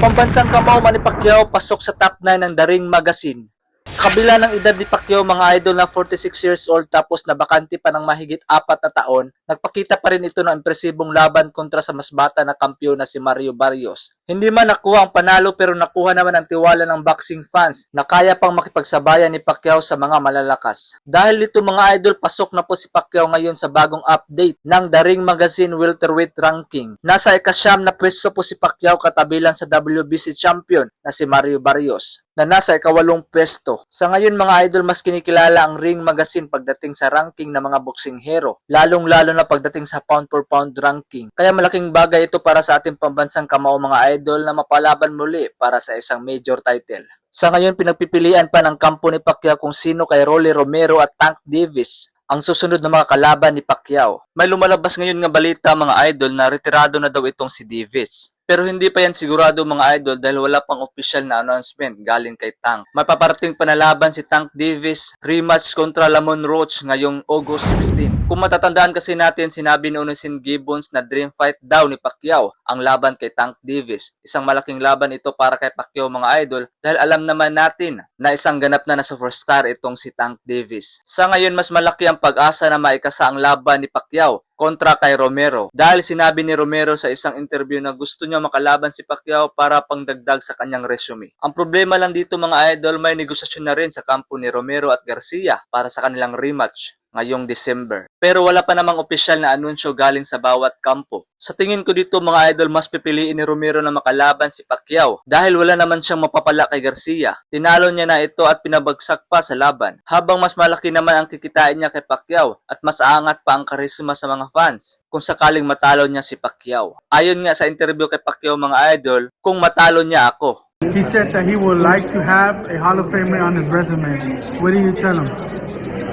pambansang kamao Manny Pacquiao pasok sa top 9 ng Daring Magazine. Sa kabila ng edad ni Pacquiao, mga idol na 46 years old tapos nabakante pa ng mahigit apat na taon, nagpakita pa rin ito ng impresibong laban kontra sa mas bata na kampiyon na si Mario Barrios. Hindi man nakuha ang panalo pero nakuha naman ang tiwala ng boxing fans na kaya pang makipagsabayan ni Pacquiao sa mga malalakas. Dahil dito mga idol, pasok na po si Pacquiao ngayon sa bagong update ng Daring Magazine Welterweight Ranking. Nasa ikasyam na pwesto po si Pacquiao katabilan sa WBC champion na si Mario Barrios na nasa ikawalong pwesto. Sa ngayon mga idol, mas kinikilala ang Ring Magazine pagdating sa ranking ng mga boxing hero, lalong-lalo na pagdating sa pound for pound ranking. Kaya malaking bagay ito para sa ating pambansang kamao mga idol na mapalaban muli para sa isang major title. Sa ngayon, pinagpipilian pa ng kampo ni Pacquiao kung sino kay Rolly Romero at Tank Davis ang susunod na mga kalaban ni Pacquiao. May lumalabas ngayon nga balita mga idol na retirado na daw itong si Davis. Pero hindi pa yan sigurado mga idol dahil wala pang official na announcement galing kay Tank. May paparating pa na laban si Tank Davis rematch kontra Lamon Roach ngayong August 16. Kung matatandaan kasi natin sinabi ni Unusin Gibbons na dream fight daw ni Pacquiao ang laban kay Tank Davis. Isang malaking laban ito para kay Pacquiao mga idol dahil alam naman natin na isang ganap na na superstar itong si Tank Davis. Sa ngayon mas malaki ang pag-asa na maikasa ang laban ni Pacquiao kontra kay Romero. Dahil sinabi ni Romero sa isang interview na gusto niya makalaban si Pacquiao para pangdagdag sa kanyang resume. Ang problema lang dito mga idol, may negosasyon na rin sa kampo ni Romero at Garcia para sa kanilang rematch ngayong December. Pero wala pa namang opisyal na anunsyo galing sa bawat kampo. Sa tingin ko dito mga idol, mas pipiliin ni Romero na makalaban si Pacquiao dahil wala naman siyang mapapala kay Garcia. Tinalo niya na ito at pinabagsak pa sa laban. Habang mas malaki naman ang kikitain niya kay Pacquiao at mas aangat pa ang karisma sa mga fans kung sakaling matalo niya si Pacquiao. Ayon nga sa interview kay Pacquiao mga idol, kung matalo niya ako, He said that he would like to have a Hall of Famer on his resume. What do you tell him?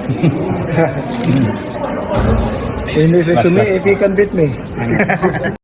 His resume, if he can beat me.